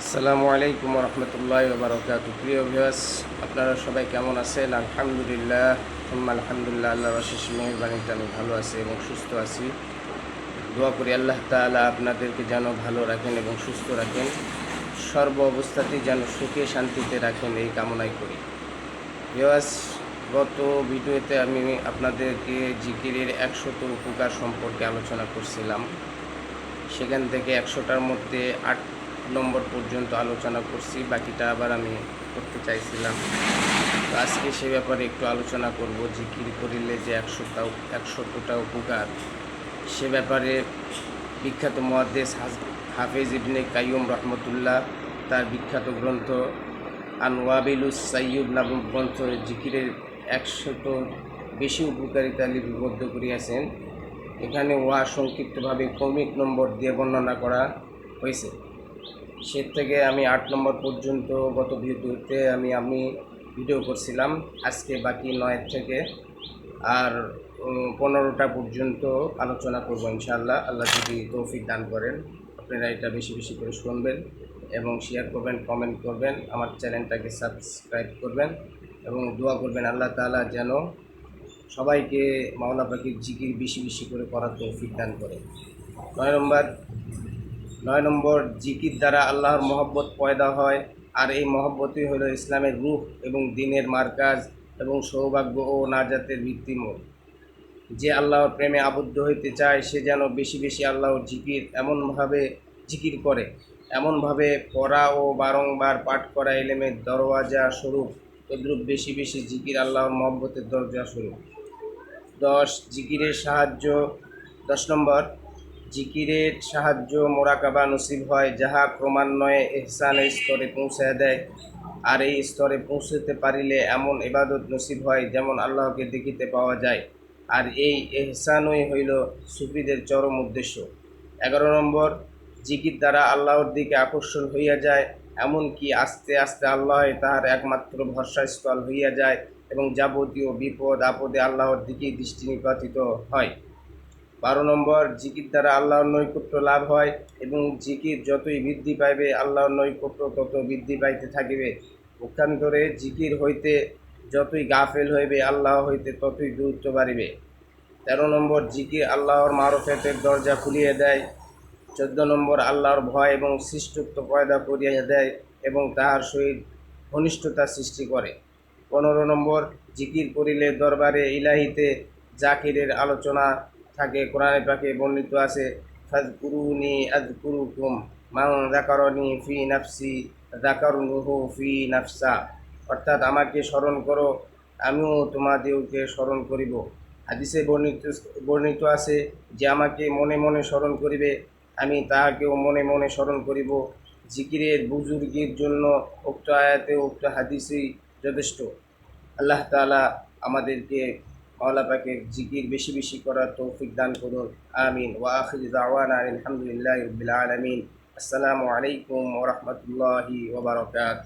আসসালামু আলাইকুম রহমতুল্লাহ বারকাত প্রিয় ভিউয়ার্স, আপনারা সবাই কেমন আছেন? আলহামদুলিল্লাহ। আলহামদুলিল্লাহ আল্লাহ অশেষ মেহরবানিতে আমি ভালো আছি এবং সুস্থ আছি। দোয়া করি আল্লাহ তাআলা আপনাদেরকে যেন ভালো রাখেন এবং সুস্থ রাখেন। সর্ব অবস্থাতেই যেন সুখে শান্তিতে রাখেন এই কামনাই করি। ভিউয়ার্স, গত ভিডিওতে আমি আপনাদেরকে জিকিরের একশত উপকার সম্পর্কে আলোচনা করছিলাম। সেখান থেকে একশোটার মধ্যে আট নম্বর পর্যন্ত আলোচনা করছি, বাকিটা আবার আমি করতে চাইছিলাম। তো আজকে সে ব্যাপারে একটু আলোচনা করব, জিকির করিলে যে একশোটা একশতটা উপকার। সে ব্যাপারে বিখ্যাত মহাদেশ হাফেজ ইবনে কাইয়ুম রহমতুল্লাহ, তার বিখ্যাত গ্রন্থ আনওয়াবিলুস সাইয়ুব নামক গ্রন্থ জিকিরের একশত বেশি উপকারিতা লিপিবদ্ধ করিয়াছেন। এখানে উহা সংক্ষিপ্তভাবে ক্রমিক নম্বর দিয়ে বর্ণনা করা হয়েছে। সে থেকে আমি আট নম্বর পর্যন্ত গত ভিডিওতে আমি আমি ভিডিও করছিলাম। আজকে বাকি নয় থেকে আর পনেরোটা পর্যন্ত আলোচনা করব ইনশাআল্লাহ। আল্লাহ যদি তৌফিক দান করেন, আপনারা এটা বেশি বেশি করে শুনবেন এবং শেয়ার করবেন কমেন্ট করবেন, আমার চ্যানেলটাকে সাবস্ক্রাইব করবেন এবং দোয়া করবেন আল্লাহ তাআলা যেন সবাইকে মাওলা পাখির জিকির বেশি বেশি করে করার তৌফিক দান করে। নয় নম্বর নয় নম্বর, জিকির দ্বারা আল্লাহর মহব্বত পয়দা হয়। আর এই মহব্বতই হলো ইসলামের রূহ এবং দিনের মার্কাজ এবং সৌভাগ্য ও নাজাতের ভিত্তিমূল। যে আল্লাহর প্রেমে আবদ্ধ হইতে চায়, সে যেন বেশি বেশি আল্লাহর জিকির এমনভাবে জিকির করে, এমনভাবে পড়া ও বারংবার পাঠ করা এলেমের দরওয়াজা স্বরূপ, তদ্রূপ বেশি বেশি জিকির আল্লাহর মহব্বতের দরজা স্বরূপ। দশ, জিকিরের সাহায্য। দশ নম্বর জিকিরের সাহায্য মোরাকাবা নসিব হয়, যাহা ক্রমান্বয়ে এহসানের স্তরে পৌঁছায় দেয়। আর এই স্তরে পৌঁছতে পারিলে এমন ইবাদত নসিব হয়, যেমন আল্লাহকে দেখিতে পাওয়া যায়। আর এই এহসানই হইল সুফিদের চরম উদ্দেশ্য। এগারো নম্বর, জিকির দ্বারা আল্লাহর দিকে আকর্ষণ হইয়া যায়, এমনকি আস্তে আস্তে আল্লাহ তাহার একমাত্র ভরসাস্থল হইয়া যায় এবং যাবতীয় বিপদ আপদে আল্লাহর দিকেই দৃষ্টি নিপাতিত হয়। বারো নম্বর, জিকির দ্বারা আল্লাহর নৈকট্য লাভ হয় এবং জিকির যতই বৃদ্ধি পাইবে, আল্লাহর নৈকট্য তত বৃদ্ধি পাইতে থাকিবে। পক্ষান্তরে জিকির হইতে যতই গাফেল হইবে, আল্লাহ হইতে ততই দূরত্ব বাড়িবে। তেরো নম্বর, জিকির আল্লাহর মারফেতের দরজা খুলিয়ে দেয়। চোদ্দ নম্বর, আল্লাহর ভয় এবং সৃষ্টত্ব পয়দা করিয়া দেয় এবং তাহার সহিত ঘনিষ্ঠতা সৃষ্টি করে। পনেরো নম্বর, জিকির করিলে দরবারে ইলাহিতে জাকিরের আলোচনা থাকে কোরআনে পাকে বর্ণিত আছে যাকারনি ফি নাফসি যাকারুহু ফি নাফসা। অর্থাৎ আমাকে স্মরণ করো, আমিও তোমাদেরকে স্মরণ করিব। হাদিসে বর্ণিত বর্ণিত আছে যে আমাকে মনে মনে স্মরণ করিবে, আমি তাহাকেও মনে মনে স্মরণ করিব। জিকিরের বুজুর্গের জন্য উক্ত আয়াতে উক্ত হাদিসই যথেষ্ট। আল্লাহ তাআলা আমাদেরকে পাকের জিকির বেশি বেশি করার তৌফিক দান করুন। আমিন। ওয়া দাওয়ানা আলহামদুলিল্লাহি আলামিন। আসসালামু আলাইকুম ওরহমতুল্লাহি ওবরকাত